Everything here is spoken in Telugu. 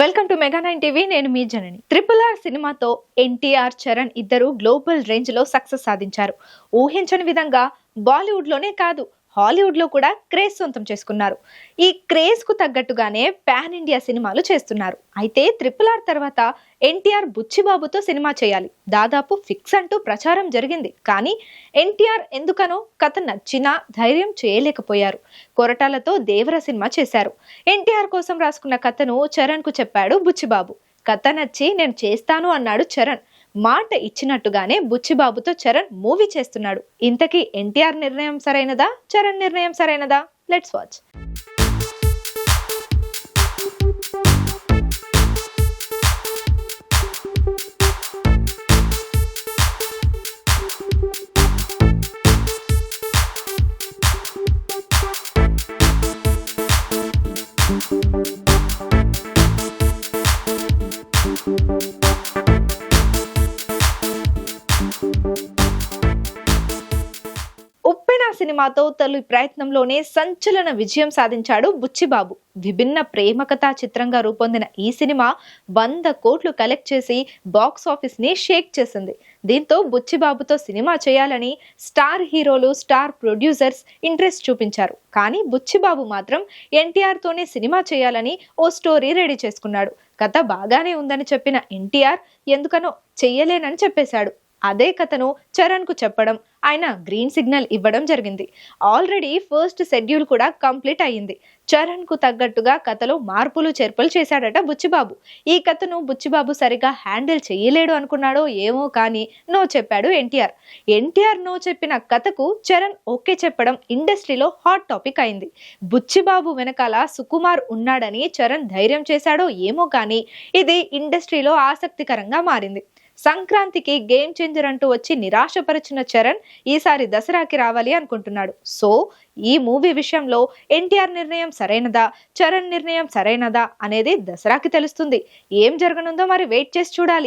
Welcome to mega nine TV నేను మీ జనని. ట్రిపుల్ ఆర్ సినిమాతో ఎన్టీఆర్ చరణ్ ఇద్దరు గ్లోబల్ రేంజ్లో సక్సెస్ సాధించారు. ఊహించని విధంగా బాలీవుడ్లోనే కాదు హాలీవుడ్లో కూడా క్రేజ్ సొంతం చేసుకున్నారు. ఈ క్రేజ్కు తగ్గట్టుగానే పాన్ ఇండియా సినిమాలు చేస్తున్నారు. అయితే ట్రిపుల్ ఆర్ తర్వాత ఎన్టీఆర్ బుచ్చిబాబుతో సినిమా చేయాలి. దాదాపు ఫిక్స్ అంటూ ప్రచారం జరిగింది. కానీ ఎన్టీఆర్ ఎందుకనో కథ నచ్చినా ధైర్యం చేయలేకపోయారు. కొరటాలతో దేవర సినిమా చేశారు. ఎన్టీఆర్ కోసం రాసుకున్న కథను చరణ్కు చెప్పాడు బుచ్చిబాబు. కథ నచ్చి నేను చేస్తాను అన్నాడు చరణ్. మాట ఇచ్చినట్టుగానే బుచ్చిబాబుతో చరణ్ మూవీ చేస్తున్నాడు. ఇంతకీ ఎన్టీఆర్ నిర్ణయం సరైనదా? చరణ్ నిర్ణయం సరైనదా? లెట్స్ వాచ్ సినిమాతో తొలి ప్రయత్నంలోనే సంచలన విజయం సాధించాడు బుచ్చిబాబు. విభిన్న ప్రేమ కథా చిత్రంగా రూపొందిన ఈ సినిమా వంద కోట్లు కలెక్ట్ చేసి బాక్స్ ఆఫీస్ని షేక్ చేసింది. దీంతో బుచ్చిబాబుతో సినిమా చేయాలని star heroes star producers interest చూపించారు. కానీ బుచ్చిబాబు మాత్రం ఎన్టీఆర్ తోనే సినిమా చేయాలని ఓ స్టోరీ రెడీ చేసుకున్నాడు. కథ బాగానే ఉందని చెప్పిన ఎన్టీఆర్ ఎందుకనో చెయ్యలేనని చెప్పేశాడు. అదే కథను చరణ్కు చెప్పడం. ఆయన గ్రీన్ సిగ్నల్ ఇవ్వడం జరిగింది. ఆల్రెడీ ఫస్ట్ షెడ్యూల్ కూడా కంప్లీట్ అయ్యింది. చరణ్కు తగ్గట్టుగా కథలో మార్పులు చేర్పులు చేశాడట బుచ్చిబాబు. ఈ కథను బుచ్చిబాబు సరిగా హ్యాండిల్ చేయలేడు అనుకున్నాడో ఏమో కానీ నో చెప్పాడు ఎన్టీఆర్. ఎన్టీఆర్ నో చెప్పిన కథకు చరణ్ ఓకే చెప్పడం ఇండస్ట్రీలో హాట్ టాపిక్ అయింది. బుచ్చిబాబు వెనకాల సుకుమార్ ఉన్నాడని చరణ్ ధైర్యం చేశాడో ఏమో కానీ ఇది ఇండస్ట్రీలో ఆసక్తికరంగా మారింది. సంక్రాంతికి గేమ్ చేంజర్ అంటూ వచ్చి నిరాశపరిచిన చరణ్ ఈసారి దసరాకి రావాలి అనుకుంటున్నాడు. సో ఈ మూవీ విషయంలో ఎన్టీఆర్ నిర్ణయం సరైనదా? చరణ్ నిర్ణయం సరైనదా? అనేది దసరాకి తెలుస్తుంది. ఏం జరగనుందో మరి వెయిట్ చేసి చూడాలి.